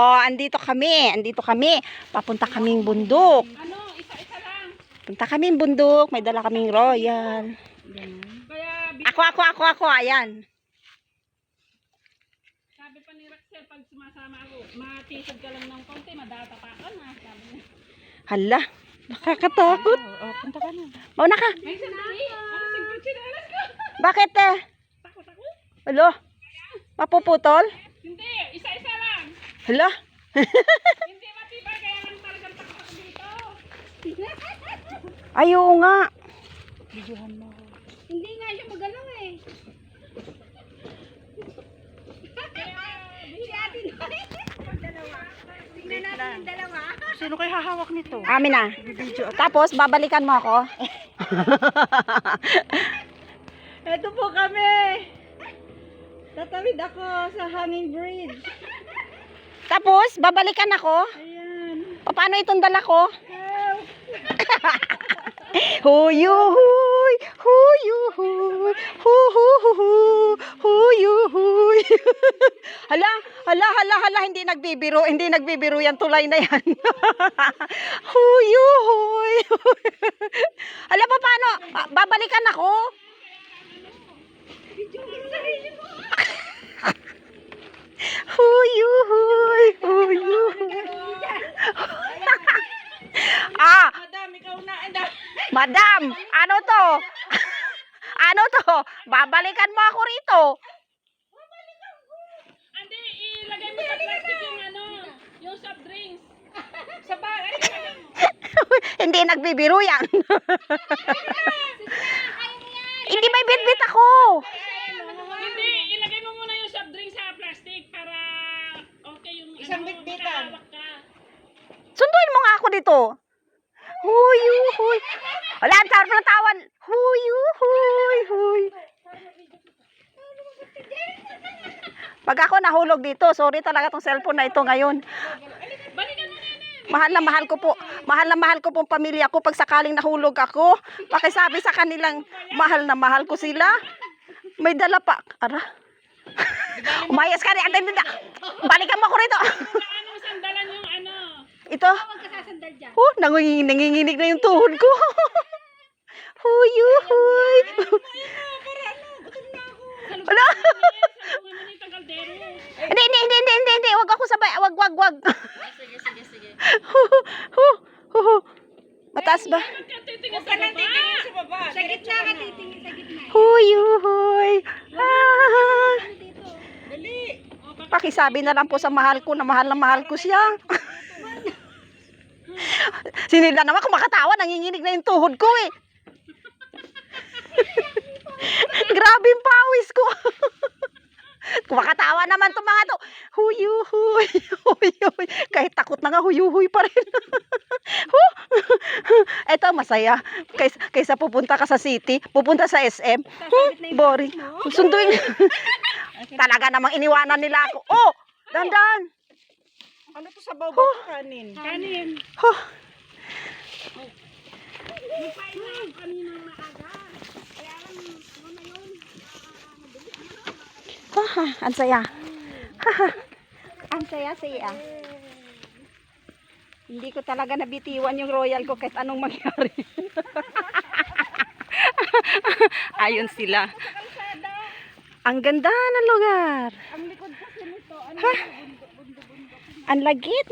Oh, andito kami. Andito kami. Papunta kaming bundok. Ano, isa-isa lang. Punta kaming bundok. May dala kaming royal. Ako, ako, ako, ako. Ayan. sabi pa ni Rexel, pag sumasama ako, matisod ka lang ng konti, madata pa ka na. Sabi niya. Hala. Nakakatakot. Oh, punta ka na. Mauna ka. Ay, sandali. Ano, singkong chinelas ka? Bakit eh? Takot ako. Alo? Mapuputol? Hindi. Hala? Hindi matibay, kaya lang talagang takot ako dito. Ay, oo nga. Hindi nga siya magalaw eh. si Ate Noy. Dalawa. Tingnan natin yung dalawa. Sino kayo hahawak nito? Amin na. Tapos, babalikan mo ako. Ito po kami. Tatawid ako sa hanging bridge. Tapos, babalikan ako. Ayan. Paano itong dala ko? Huyu huy, huyu huy, hu hu hu hu, huyu huy. hala, hala, hala, hala, hindi nagbibiro, hindi nagbibiro yan, tulay na yan. huyu huy. hala, pa paano? Babalikan ako? Huyu huy, huyu huy. ah, Madam, ikaw na. Dami. Madam, ano to? ano to? Babalikan mo ako rito. Hindi, ilagay mo sa plastic yung ano, yung soft drinks. Sa bag. Hindi nagbibiro yan. Hindi may bitbit ako. Ano, bitbitan. Sunduin mo nga ako dito. Huy, huy. Wala, ang sarap ng tawan. Huy, huy, huy. Pag ako nahulog dito, sorry talaga tong cellphone na ito ngayon. Mahal na mahal ko po. Mahal na mahal ko pong pamilya ko pag sakaling nahulog ako. Pakisabi sa kanilang mahal na mahal ko sila. May dala pa. Ara. Umayas ka rin. Antay, antay. Balikan mo ako rito. Anong sandalan yung ano? Ito. Huwag ka sasandal dyan. Oh, nanginginig, nanginginig na yung tuhod ko. Huyu, huy. Wala. Mo na. Hindi, hindi, hindi, hindi, hindi, hindi. Wag ako sabay. Wag, wag, wag. Sige, sige, sige. Mataas ba? Huwag kang titingin sa baba. sa gitna ka titingin sa gitna. Huyu, huy. Ah. Pakisabi na lang po sa mahal ko na mahal na mahal ko siya. Sinila naman kung makatawa, nanginginig na yung tuhod ko eh. Grabe yung pawis ko. kung makatawa naman to mga to. Huyu, huy, huyu, huy. Kahit takot na nga, huyu, huy pa rin. Eto, masaya. Kaysa, kaysa pupunta ka sa city, pupunta sa SM. Hmm, boring. Sunduin. Talaga namang iniwanan nila ako. Oh, dandan. Ano to sa bawbaw ko kanin? Kanin. Huh. Haha, ang saya. Haha. Ang saya saya. Hindi ko talaga nabitiwan yung royal ko kahit anong mangyari. Ayun sila. Ang ganda ng lugar. Ang likod kasi nito, ano Ang lagit